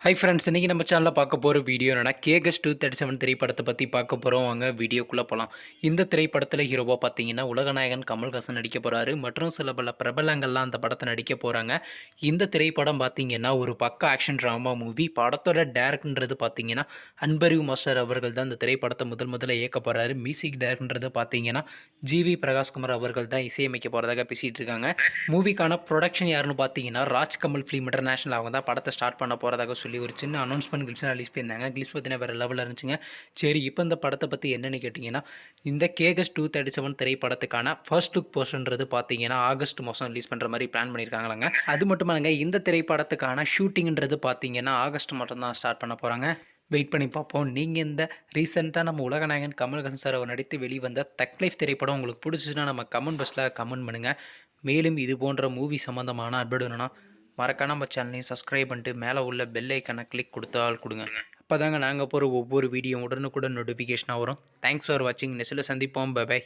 Hi friends இன்றைக்கி நம்ம சேனலில் பார்க்க போகிற வீடியோ என்னென்னா கேகஸ் டூ தேர்ட்டி செவன் திரைப்படத்தை பற்றி பார்க்க போகிறோம் வாங்க வீடியோக்குள்ளே போகலாம் இந்த திரைப்படத்தில் ஹீரோவாக பார்த்தீங்கன்னா உலகநாயகன் கமல்ஹாசன் நடிக்க போகிறாரு மற்றும் சில பல பிரபலங்கள்லாம் அந்த படத்தை நடிக்க போகிறாங்க இந்த திரைப்படம் பார்த்தீங்கன்னா ஒரு பக்க ஆக்ஷன் ட்ராமா மூவி படத்தோட டேரக்டன்றது பார்த்தீங்கன்னா அன்பரிவு மாஸ்டர் அவர்கள் தான் இந்த திரைப்படத்தை முதல் முதல்ல இயக்க போகிறாரு மியூசிக் டேரக்டன்றது பார்த்தீங்கன்னா ஜிவி பிரகாஷ்குமார் அவர்கள் தான் இசையமைக்க போகிறதாக பேசிகிட்டு இருக்காங்க. மூவிக்கான ப்ரொடக்ஷன் யாருன்னு பார்த்தீங்கன்னா ராஜ்கமல் ஃபிலிம் இன்டர்நேஷனல் அவங்க தான் படத்தை ஸ்டார்ட் பண்ண போகிறதாக சொல்லி ஒரு சின்ன அனௌன்ஸ்மெண்ட் கிளிப்ஸ் ரிலீஸ் பண்ணியிருந்தாங்க. கிளிப்ஸ் பார்த்தீங்கன்னா வேறு லெவலில் இருந்துச்சுங்க. சரி இப்போ இந்த படத்தை பற்றி என்னென்னு கேட்டிங்கன்னா இந்த கேகஸ் டூ தேர்ட்டி செவன் திரைப்படத்துக்கான ஃபர்ஸ்ட் லுக் போர்ஷன்றது பார்த்தீங்கன்னா ஆகஸ்ட் மாதம் ரிலீஸ் பண்ணுற மாதிரி பிளான் பண்ணியிருக்காங்களாங்க. அது மட்டும் இல்லைங்க இந்த திரைப்படத்துக்கான ஷூட்டிங்ன்றது பார்த்தீங்கன்னா ஆகஸ்ட் மட்டும் தான் ஸ்டார்ட் பண்ண போகிறாங்க வெயிட் பண்ணி பார்ப்போம். நீங்கள் இந்த ரீசெண்டாக நம்ம உலகநாயகன் கமல்ஹாசன் சார் அவர் நடித்து வெளிவந்த தக் லைஃப் திரைப்படம் உங்களுக்கு பிடிச்சிச்சுன்னா நம்ம கமெண்ட் பஸ்ஸில் கமெண்ட் பண்ணுங்கள் மேலும் இது போன்ற மூவி சம்மந்தமான அட்வர்ட் வேணும்னா மறக்காம நம்ம சேனலையும் சப்ஸ்கிரைப் பண்ணிட்டு மேலே உள்ள பெல் ஐக்கனை கிளிக் கொடுத்தால் கொடுங்க. அப்போ தாங்க நாங்கள் போகிற ஒவ்வொரு வீடியோ உடனுக்குடன் நோட்டிஃபிகேஷனாக வரும். தேங்க்ஸ் ஃபார் வாட்சிங் நெசில் சந்திப்போம். பை